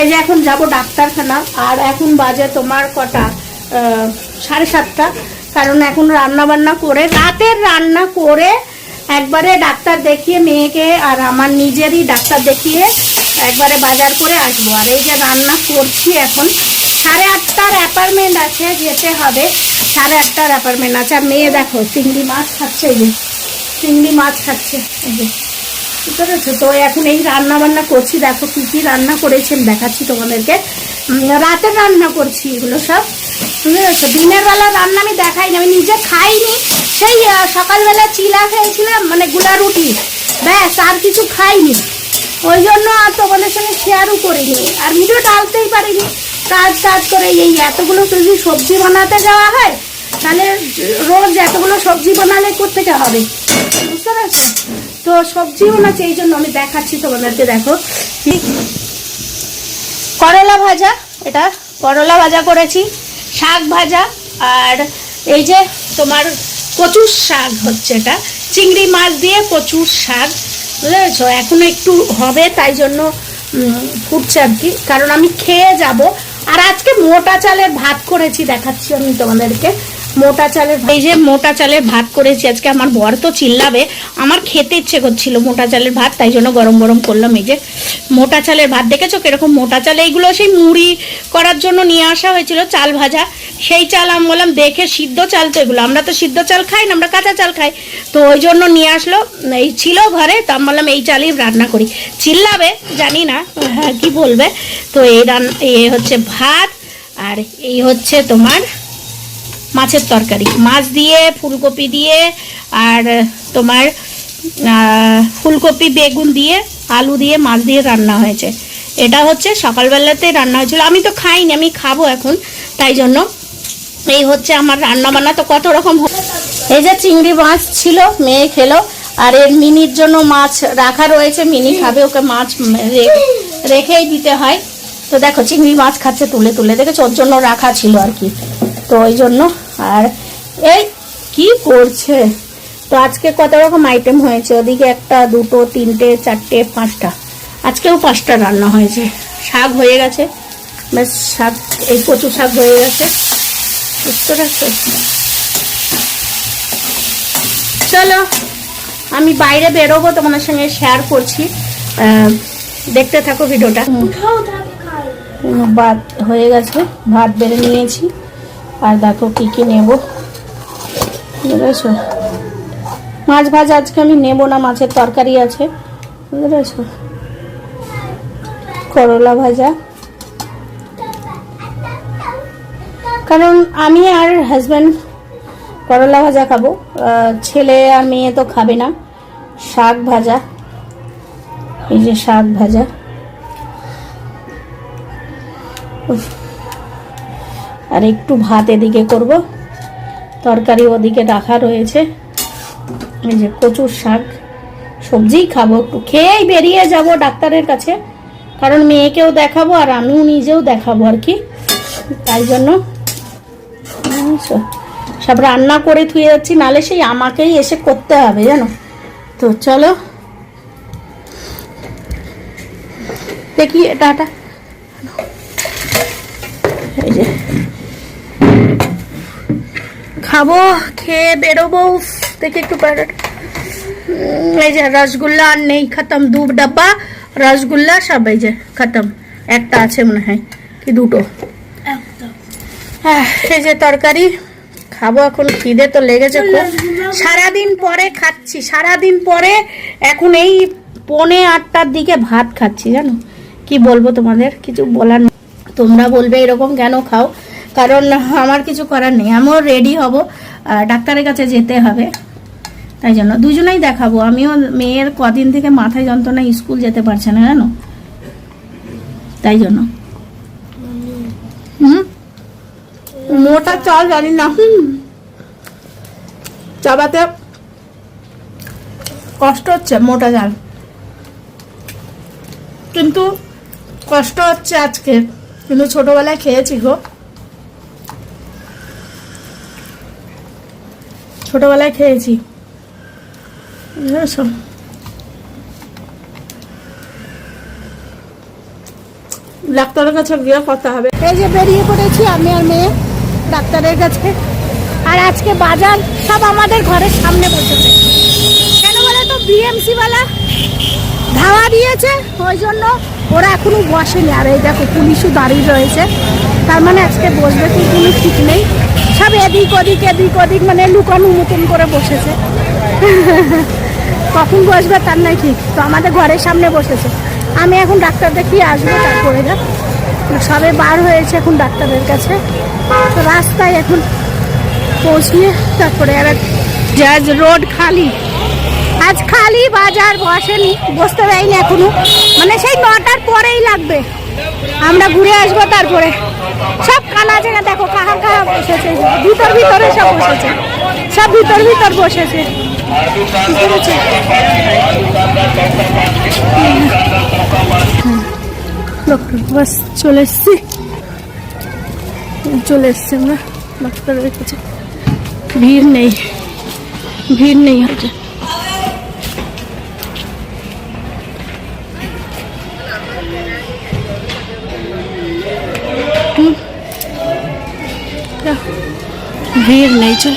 এই যে এখন যাব ডাক্তারখানা, আর এখন বাজে তোমার কটা সাড়ে সাতটা। কারণ এখন রান্না বান্না করে, রাতের রান্না করে একবারে ডাক্তার দেখিয়ে মেয়েকে আর আমার নিজেরই ডাক্তার দেখিয়ে একবারে বাজার করে আসব। আর এই যে রান্না করছি এখন, সাড়ে আটটার অ্যাপার্টমেন্ট আছে, যেতে হবে। সাড়ে আটটার অ্যাপার্টমেন্ট আছে। আর মেয়ে দেখো, চিংড়ি মাছ খাচ্ছে এই যে। চিংড়ি মাছ খাচ্ছে এই যে। বুঝতে তো এখন এই রান্না বান্না করছি। দেখো কি কি রান্না করেছি দেখাচ্ছি তোমাদেরকে। রাতের রান্না করছি এগুলো সব। বুঝতে পেরেছ? দিনের বেলা রান্না আমি দেখাইনি আমি নিজে খাইনি। সেই সকালবেলা চিলা খেয়েছিলাম মানে গুলা রুটি। ব্যাস, আর কিছু খাইনি। ওই জন্য আর তোমাদের সঙ্গে শেয়ারও করিনি। আর ভিডিও ডালতেই পারিনি। কাজ কাজ করে এই এতগুলো যদি সবজি বানাতে যাওয়া হয়, তাহলে রোজ এতগুলো সবজি বানালে করতে কোথেকে হবে। বুঝতে পারছ? তো সবজি বানাচ্ছে এই জন্য আমি দেখাচ্ছি তোমাদেরকে, দেখো। করলা ভাজা, এটা করলা ভাজা করেছি, শাক ভাজা, আর এই যে তোমার কচুর শাক হচ্ছে এটা, চিংড়ি মাছ দিয়ে কচুর শাক বুঝেছ এখনও একটু হবে, তাই জন্য ফুটছে আর কি, কারণ আমি খেয়ে যাব। আর আজকে মোটা চালের ভাত করেছি, দেখাচ্ছি আমি তোমাদেরকে। মোটা চালের এই যে মোটা চালের ভাত করেছি আজকে আমার বর তো চিল্লাবে। আমার খেতে ইচ্ছে করছিল মোটা চালের ভাত তাই জন্য গরম গরম করলাম। এই যে মোটা চালের ভাত দেখেছ কীরকম মোটা চাল? এইগুলো সেই মুড়ি করার জন্য নিয়ে আসা হয়েছিল চাল ভাজা। সেই চাল আমি বললাম দেখে সিদ্ধ চাল তো এগুলো। আমরা তো সিদ্ধ চাল খাই না আমরা কাঁচা চাল খাই। তো ওই জন্য নিয়ে আসলো। এই ছিল ঘরে তো আমি বললাম এই চালই রান্না করি। চিল্লাবে জানি না হ্যাঁ, কি বলবে। তো এই রান এই হচ্ছে ভাত আর এই হচ্ছে তোমার মাছের তরকারি। মাছ দিয়ে, ফুলকপি দিয়ে আর তোমার ফুলকপি, বেগুন দিয়ে, আলু দিয়ে মাছ দিয়ে রান্না হয়েছে। এটা হচ্ছে সকালবেলাতে রান্না হয়েছিল। আমি তো খাইনি, আমি খাব এখন। তাই জন্য এই হচ্ছে আমার রান্না বান্না তো কত রকম এই যে চিংড়ি মাছ ছিল, মেয়ে খেলো। আর এর মিনির জন্য মাছ রাখা রয়েছে। মিনি খাবে, ওকে মাছ রেখেই দিতে হয়। তো দেখো, চিংড়ি মাছ খাচ্ছে, তুলে তুলে দেখেছ? ওর জন্য রাখা ছিল আর কি। তো ওই জন্য। আর এই কি করছে? তো আজকে কত রকম আইটেম হয়েছে? ওদিকে একটা দুটো তিনটে চারটে পাঁচটা। আজকেও পাঁচটা রান্না হয়েছে। শাক হয়ে গেছে। ব্যাস শাক এই কচু শাক হয়ে গেছে। বুঝতে পারছ চলো আমি বাইরে বেরোবো তোমাদের সঙ্গে শেয়ার করছি। দেখতে থাকো ভিডিওটা। ভাত হয়ে গেছে ভাত বেড়ে নিয়েছি। আর দেখো কি কি নেব। বুঝেছ? মাছ ভাজা আজকে আমি নেব না, মাছের তরকারি আছে। বুঝেছ? করলা ভাজা। কারণ আমি আর হাজব্যান্ড করলা ভাজা খাব। ছেলে আর মেয়ে তো খাবে না। শাক ভাজা। এই যে শাক ভাজা। উফ। আর একটু ভাত এদিকে করব। তরকারি ওদিকে রাখা রয়েছে। এই যে কচুর শাক সবজিই খাব একটু। খেয়েই বেরিয়ে যাব ডাক্তারের কাছে, কারণ মেয়েকেও দেখাবো আর আমিও নিজেও দেখাবো আর কি। তাই জন্য সব রান্না করে থুয়ে যাচ্ছি, নালে সেই আমাকেই এসে করতে হবে, জানো? তো চলো। দেখি এটা এই যে খাব খেয়ে বেরোবো। দেখি একটু এই যে রসগোল্লা আর নেই খতম। দু ডাব্বা রসগোল্লা সব এই যে খতম। একটা আছে মনে হয় কি দুটো? হ্যাঁ, এই যে তরকারি খাব এখন খিদে তো লেগেছে খুব। সারাদিন পরে খাচ্ছি সারাদিন পরে এখন এই পৌনে আটটার দিকে ভাত খাচ্ছি জানো? কি বলব তোমাদের? কিছু বলার। তোমরা বলবে এরকম কেন খাও? কারণ আমার কিছু করার নেই। আমিও রেডি হব ডাক্তারের কাছে যেতে হবে। তাই জন্য দুজনেই দেখাবো। আমিও মেয়ের কদিন থেকে মাথায় যন্ত্রণা স্কুল যেতে পারছে না, জানো? তাই জন্য। হুম? মোটা চাল জানি না। হুম। চাবাতে কষ্ট হচ্ছে মোটা চাল কিন্তু কষ্ট হচ্ছে আজকে। কিন্তু ছোটবেলায় খেয়েছি গো। ছোটবেলায় খেয়েছি। বুঝেছ ডাক্তারের কাছে গিয়ে কথা হবে। এই যে বেরিয়ে পড়েছি আমি আর মেয়ে ডাক্তারের কাছে। আর আজকে বাজার সব আমাদের ঘরের সামনে বসেছে। কেন বলে তো? বিএমসি ওয়ালা ধাওয়া দিয়েছে, ওই জন্য ওরা এখনও বসেনি। আর এই দেখো, পুলিশও দাঁড়িয়ে রয়েছে। তার মানে আজকে বসবে কি কোনো ঠিক নেই। সব এদিক ওদিক এদিক ওদিক মানে লুকানো মতন করে বসেছে। কখন বসবে তার নাই ঠিক। তো আমাদের ঘরের সামনে বসেছে। আমি এখন ডাক্তার দেখিয়ে আসব তারপরে যা সবে বার হয়েছে এখন ডাক্তারের কাছে। তো রাস্তায় এখন পৌঁছিয়ে তারপরে আর জাজ রোড খালি। আজ খালি বাজার বসেনি, বসতে দেয়নি এখনও। মানে সেই নটার পরেই লাগবে। আমরা ঘুরে আসব তারপরে। সব কানা জায়গা দেখো কাহা কাহা বসেছে, ভিতর ভিতরে সব বসেছে। সব ভিতর ভিতর বসেছে। বাস, চলে এসছি। চলে এসছি আমরা ডাক্তারের কাছে ভিড় নেই ভিড় নেই হচ্ছে হুম। ভিড় নেই চল